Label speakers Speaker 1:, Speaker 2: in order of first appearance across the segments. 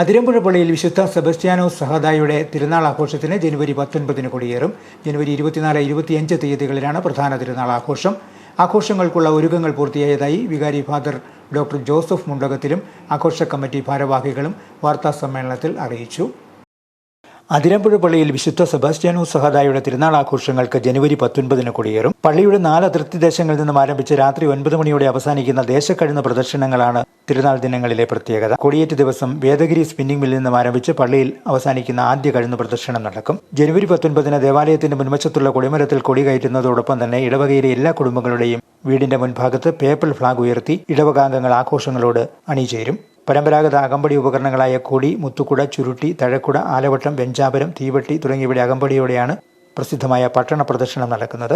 Speaker 1: അതിരമ്പുഴ പള്ളിയിൽ വിശുദ്ധ സെബസ്റ്റ്യാനോസ് സഹദായുടെ തിരുനാൾ ആഘോഷത്തിന് ജനുവരി പത്തൊൻപതിന് കൊടിയേറും. ജനുവരി ഇരുപത്തിനാല് ഇരുപത്തിയഞ്ച് തീയതികളിലാണ് പ്രധാന തിരുനാൾ ആഘോഷം. ആഘോഷങ്ങൾക്കുള്ള ഒരുക്കങ്ങൾ പൂർത്തിയായതായി വികാരി ഫാദർ ഡോക്ടർ ജോസഫ് മുണ്ടകത്തിലും ആഘോഷ കമ്മിറ്റി ഭാരവാഹികളും വാർത്താ സമ്മേളനത്തിൽ അറിയിച്ചു. അതിരമ്പുഴ പള്ളിയിൽ വിശുദ്ധ സെബാസ്റ്റ്യാനോ സഹദായുടെ തിരുനാൾ ആഘോഷങ്ങൾക്ക് ജനുവരി പത്തൊൻപതിന് കൊടിയേറും. പള്ളിയുടെ നാല് അതിർത്തി ദേശങ്ങളിൽ നിന്നും ആരംഭിച്ച് രാത്രി ഒൻപത് മണിയോടെ അവസാനിക്കുന്ന ദേശക്കഴിഞ്ഞ പ്രദർശനങ്ങളാണ് തിരുനാൾ ദിനങ്ങളിലെ പ്രത്യേകത. കൊടിയേറ്റ് ദിവസം വേദഗിരി സ്പിന്നിംഗ് മില്ലിൽ നിന്നും ആരംഭിച്ച് പള്ളിയിൽ അവസാനിക്കുന്ന ആദ്യ കഴിഞ്ഞ പ്രദർശനം നടക്കും. ജനുവരി പത്തൊൻപതിന് ദേവാലയത്തിന്റെ മുൻവശത്തുള്ള കൊടിമരത്തിൽ കൊടി കയറ്റുന്നതോടൊപ്പം തന്നെ ഇടവകയിലെ എല്ലാ കുടുംബങ്ങളുടെയും വീടിന്റെ മുൻഭാഗത്ത് പേപ്പർ ഫ്ളാഗ് ഉയർത്തി ഇടവകാംഗങ്ങൾ ആഘോഷങ്ങളോട് അണിചേരും. പരമ്പരാഗത അകമ്പടി ഉപകരണങ്ങളായ കൊടി മുത്തുക്കുട ചുരുട്ടി തഴക്കുട ആലവട്ടം വെഞ്ചാപരം തീവട്ടി തുടങ്ങിയവയുടെ അകമ്പടിയോടെയാണ് പ്രസിദ്ധമായ പട്ടണ പ്രദർശനം നടക്കുന്നത്.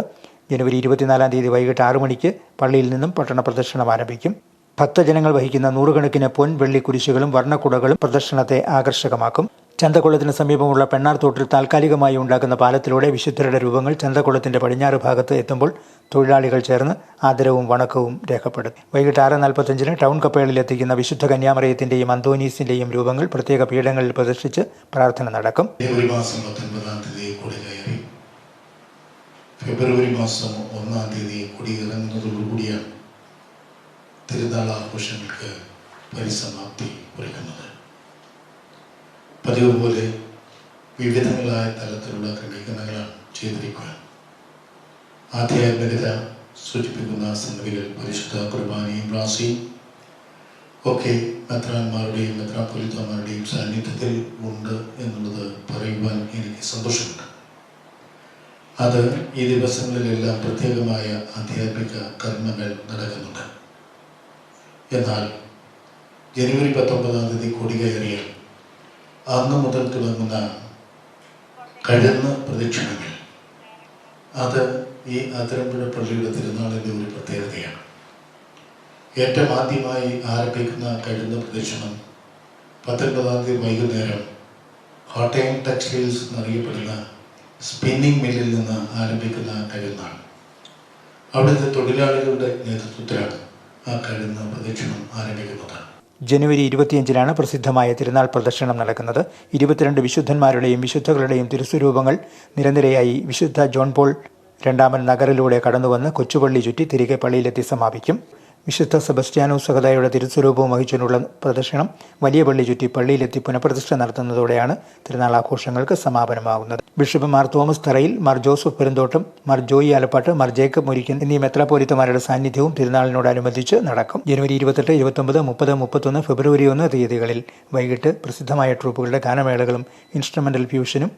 Speaker 1: ജനുവരി ഇരുപത്തിനാലാം തീയതി വൈകിട്ട് ആറു മണിക്ക് പള്ളിയിൽ നിന്നും പട്ടണ പ്രദർശനം ആരംഭിക്കും. ഭക്തജനങ്ങൾ വഹിക്കുന്ന നൂറുകണക്കിന് പൊൻ വെള്ളി കുരിശുകളും വർണക്കുടകളും പ്രദർശനത്തെ ആകർഷകമാക്കും. ചന്തക്കുളത്തിന് സമീപമുള്ള പെണ്ണാർ തോട്ടിൽ താൽക്കാലികമായി ഉണ്ടാക്കുന്ന പാലത്തിലൂടെ വിശുദ്ധരുടെ രൂപങ്ങൾ ചന്തക്കുളത്തിന്റെ പടിഞ്ഞാറ് ഭാഗത്ത് എത്തുമ്പോൾ തൊഴിലാളികൾ ചേർന്ന് ആദരവും വണക്കവും രേഖപ്പെടുത്തി. വൈകിട്ട് ആറ് നാൽപ്പത്തഞ്ചിന് ടൗൺ കപ്പേളിൽ എത്തിക്കുന്ന വിശുദ്ധ കന്യാമറിയത്തിന്റെയും അന്തോനീസിന്റെയും രൂപങ്ങൾ പ്രത്യേക പീഠങ്ങളിൽ പ്രദർശിച്ച് പ്രാർത്ഥന നടക്കും.
Speaker 2: ഫെബ്രുവരി മാസം ഒന്നാം തീയതി കൊടിയിറങ്ങുന്നതോടുകൂടിയാണ് തിരുനാൾ ആഘോഷങ്ങൾക്ക് പരിസമാപ്തി ഒരുക്കുന്നത്. പതിവ് പോലെ വിവിധങ്ങളായ തലത്തിലുള്ള ക്രമീകരണങ്ങളാണ് ചെയ്തിരിക്കുക. ആധ്യാത്മികത സൂചിപ്പിക്കുന്ന സംഗതികൾ പരിശുദ്ധ കുർബാനയും റാസിയും ഒക്കെ മെത്രാന്മാരുടെയും മെത്രാപൊലിത്തമാരുടെയും സാന്നിധ്യത്തിൽ ഉണ്ട് എന്നുള്ളത് പറയുവാൻ എനിക്ക് സന്തോഷമുണ്ട്. അത് ഈ ദിവസങ്ങളിലെല്ലാം പ്രത്യേകമായ ആധ്യാത്മിക കർമ്മങ്ങൾ നടക്കുന്നുണ്ട്. എന്നാൽ ജനുവരി പത്തൊമ്പതാം തീയതി കൊടി കയറിയാൽ അന്ന് മുതൽ തുടങ്ങുന്ന കഴുന്ന പ്രദക്ഷിണങ്ങൾ അത് ഈ ആതിരമ്പുഴ പള്ളിയുടെ തിരുനാളിന്റെ ഒരു പ്രത്യേകതയാണ്. ഏറ്റവും ആദ്യമായി ആരംഭിക്കുന്ന കഴിഞ്ഞ പ്രദക്ഷിണം പത്തൊൻപതാം തീയതി വൈകുന്നേരം കോട്ടയം ടെക്സ്റ്റൈൽസ് എന്നറിയപ്പെടുന്ന സ്പിന്നിംഗ് മില്ലിൽ നിന്ന് ആരംഭിക്കുന്ന കഴുന്നാണ് അവിടുത്തെ തൊഴിലാളികളുടെ നേതൃത്വത്തിലാണ് ആ കഴുന്ന പ്രദക്ഷിണം ആരംഭിക്കുന്നത്
Speaker 1: ജനുവരി ഇരുപത്തിയഞ്ചിനാണ് പ്രസിദ്ധമായ തിരുനാൾ പ്രദർശനം നടക്കുന്നത്. ഇരുപത്തിരണ്ട് വിശുദ്ധന്മാരുടെയും വിശുദ്ധകളുടെയും തിരുസ്വരൂപങ്ങൾ നിരനിരയായി വിശുദ്ധ ജോൺ പോൾ രണ്ടാമൻ നഗറിലൂടെ കടന്നുവന്ന് കൊച്ചുപള്ളി ചുറ്റി തിരികെ പള്ളിയിലെത്തി സമാപിക്കും. വിശുദ്ധ സെബസ്റ്റ്യാനോ സഹതായുടെ തിരുസ്വരൂപവും വഹിച്ചുകൊണ്ടുള്ള പ്രദർശനം വലിയ പള്ളി ചുറ്റി പള്ളിയിലെത്തി പുനഃപ്രതിഷ്ഠ നടത്തുന്നതോടെയാണ് തിരുനാൾ ആഘോഷങ്ങൾക്ക് സമാപനമാകുന്നത്. Bishop Mar Thomas Tharayil Mar Joseph Perumthottam Mar Joy Alappatt Mar Jacob Murickan എന്നീ മെത്രാപോലിത്തമാരുടെ സാന്നിധ്യവും തിരുനാളിനോടനുബന്ധിച്ച് നടക്കും. ജനുവരി ഇരുപത്തെട്ട് ഇരുപത്തൊമ്പത് മുപ്പത് മുപ്പത്തൊന്ന് ഫെബ്രുവരി ഒന്ന് തീയതികളിൽ വൈകിട്ട് പ്രസിദ്ധമായ ട്രൂപ്പുകളുടെ ഗാനമേളകളും ഇൻസ്ട്രുമെന്റൽ ഫ്യൂഷനും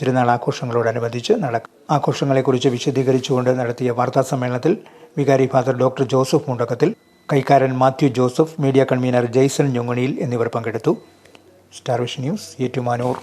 Speaker 1: തിരുനാൾ ആഘോഷങ്ങളോടനുബന്ധിച്ച് നടക്കും ആഘോഷങ്ങളെക്കുറിച്ച് വിശദീകരിച്ചുകൊണ്ട് നടത്തിയ വാർത്താ സമ്മേളനത്തിൽ വികാരി father doctor Joseph മുണ്ടക്കത്തിൽ കൈക്കാരൻ Mathew Joseph media convener Jaison ഞൊങ്ങണിയിൽ എന്നിവർ പങ്കെടുത്തു. സ്റ്റാർവിഷ് ന്യൂസ് ഏറ്റുമാനൂർ.